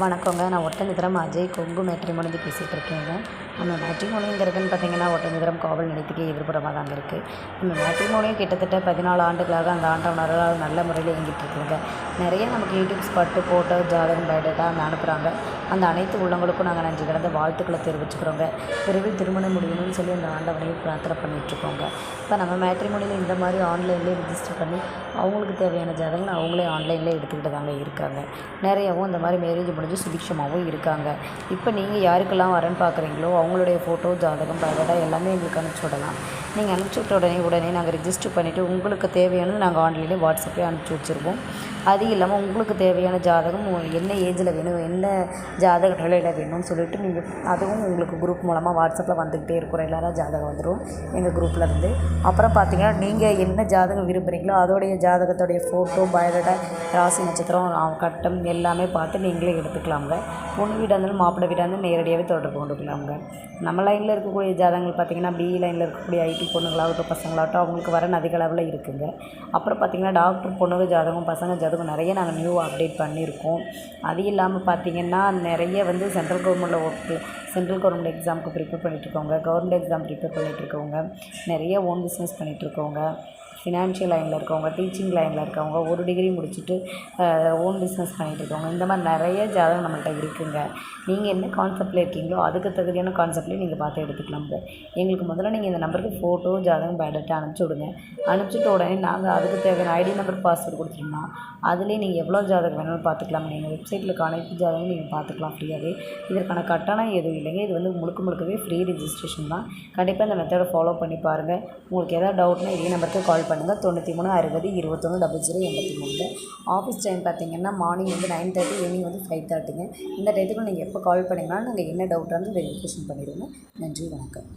வணக்கங்க. நான் ஒட்டன்சத்திரம் அஜய் கொங்கு மேட்ரிமோனிலேருந்து பேசிகிட்டு இருக்கேங்க. நம்ம மேட்ரிமோனிங்கிறதுன்னு பார்த்தீங்கன்னா ஒட்டன்சத்திரம் காவல் நிலையத்துக்கு எதிர்ப்புறமாக தாங்க இருக்குது நம்ம மேட்ரிமோனியும் கிட்டத்தட்ட பதினாலு ஆண்டுகளாக அந்த ஆண்டவனரால் நல்ல முறையில் இயங்கிட்டு இருக்குங்க நிறைய நமக்கு யூடியூப் ஸ்பாட்டு ஃபோட்டோ ஜாதகம் பயோடேட்டா அங்கே அனுப்புகிறாங்க அந்த அனைத்து உள்ளங்களுக்கும் நாங்கள் நன்றி கடந்த வாழ்த்துக்களை தெரிவிச்சுக்கிறோங்க. விரைவில் திருமணம் முடியணும்னு சொல்லி அந்த ஆண்டவனையும் பிரார்த்தனை பண்ணிகிட்ருக்கோங்க இப்போ நம்ம மேட்ரிமோனியில் இந்த மாதிரி ஆன்லைன்லேயே ரிஜிஸ்டர் பண்ணி அவங்களுக்கு தேவையான ஜாதகங்கள் அவங்களே ஆன்லைன்லேயே எடுத்துக்கிட்டு தாங்க இருக்காங்க. நிறையவும் இந்த மாதிரி மேரேஜ் முடிஞ்சு சுபிக்ஷமாகவும் இருக்காங்க. இப்போ நீங்கள் யாருக்கெல்லாம் வரேன்னு பார்க்குறீங்களோ அவங்களுடைய ஃபோட்டோ ஜாதகம் பயோடேட்டா எல்லாமே எங்களுக்கு அனுப்பிச்சி விடலாம். நீங்கள் அனுப்பிச்சி விட்ட உடனே உடனே நாங்கள் ரிஜிஸ்டர் பண்ணிவிட்டு உங்களுக்கு தேவையானது நாங்கள் ஆன்லைன்லேயே வாட்ஸ்அப்பே அனுப்பிச்சி வச்சுருவோம். அது இல்லாமல் உங்களுக்கு தேவையான ஜாதகம் என்ன ஏஜில் வேணும் என்ன ஜாதக நிலையில் வேணும்னு சொல்லிட்டு நீங்கள் அதுவும் உங்களுக்கு குரூப் மூலமாக வாட்ஸ்அப்பில் வந்துக்கிட்டே இருக்கிறோம் எல்லாரும் ஜாதகம் வந்துடும் எங்கள் குரூப்பில் இருந்து. அப்புறம் பார்த்தீங்கன்னா நீங்கள் என்ன ஜாதகம் விரும்புகிறீங்களோ அதோடைய ஜாதகத்தோடைய ஃபோட்டோ பயோடேட்டா ராசி நட்சத்திரம் கட்டம் எல்லாமே பார்த்து நீங்களே எடுத்துக்கலாங்க பொண்ணு வீடாக இருந்தாலும் மாப்பிள்ளை வீடாக இருந்தாலும் நேரடியாகவே தொடர்பு கொண்டுக்கலாங்க நம்ம லைனில் இருக்கக்கூடிய ஜாதகங்கள் பார்த்தீங்கன்னா பிஇ லைனில் இருக்கக்கூடிய ஐடி பொண்ணுங்களாகட்டும் பசங்களாகட்டும் அவங்களுக்கு வரன் அதிக அளவில் இருக்குங்க. அப்புறம் பார்த்தீங்கன்னா டாக்டர் பொண்ணுங்க ஜாதகம் பசங்க ஜாதகம் நிறைய நாங்கள் நியூ அப்டேட் பண்ணியிருக்கோம். அது இல்லாமல் பார்த்தீங்கன்னா நிறைய வந்து சென்ட்ரல் கவர்மெண்ட்டில் ஒர்க்கு சென்ட்ரல் கவர்மெண்ட் எக்ஸாமுக்கு ப்ரிப்பேர் பண்ணிகிட்ருக்கவங்க கவர்மெண்ட் எக்ஸாம் ப்ரிப்பேர் பண்ணிகிட்ருக்கவங்க நிறைய ஓன் பிஸ்னஸ் பண்ணிகிட்ருக்கவங்க ஃபினான்ஷியல் லைனில் இருக்கவங்க டீச்சிங் லைனில் இருக்கவங்க ஒரு டிகிரி முடிச்சுட்டு ஓன் பிஸ்னஸ் பண்ணிகிட்டு இருக்கவங்க இந்த மாதிரி நிறைய ஜாதகம் நம்மள்கிட்ட இருக்குங்க. நீங்கள் என்ன கான்செப்டில் இருக்கீங்களோ அதுக்கு தகுதியான கான்செப்ட்லேயும் நீங்கள் பார்த்து எடுத்துக்கலாம் எங்களுக்கு முதல்ல நீங்கள் இந்த நம்பருக்கு ஃபோட்டோ ஜாதகம் பயோடேட்டா அனுப்பிச்சி விடுங்க. அனுப்பிச்சிட்ட உடனே நாங்கள் அதுக்கு தேவையான ஐடி நம்பர் பாஸ்வேர்டு கொடுத்துட்டோம்னா அதுலேயே நீங்கள் எவ்வளோ ஜாதகம் வேணாலும் பார்த்துக்கலாம் நீங்கள் வெப்சைட்டில் அனைத்து ஜாதகம் நீங்கள் பார்த்துக்கலாம் ஃப்ரீயாகவே இதற்கான கட்டணம் எதுவும் இல்லைங்க. இது வந்து முழுக்க முழுக்கவே ஃப்ரீ ரிஜிஸ்ட்ரேஷன் தான். கண்டிப்பாக இந்த மெத்தடை ஃபாலோ பண்ணி பாருங்கள் உங்களுக்கு எதாவது டவுட்னா இதே நம்பருக்கு கால் பண்ணுங்கள் தொண்ணூற்றி மூணு அறுபது இருபத்தொன்று டபுள் ஜீரோ எண்பத்தி மூணு. ஆஃபீஸ் டைம் பார்த்தீங்கன்னா மார்னிங் வந்து நைன் தேர்ட்டி ஈவினிங் வந்து ஃபைவ் தேர்ட்டிங்க இந்த டயத்துக்கு நீங்கள் எப்போ கால் பண்ணிங்கனாலும் நாங்கள் என்ன டவுட்டாக இருந்தாலும் வெரிஃபிகேஷன் பண்ணிடுவோங்க நன்றி வணக்கம்.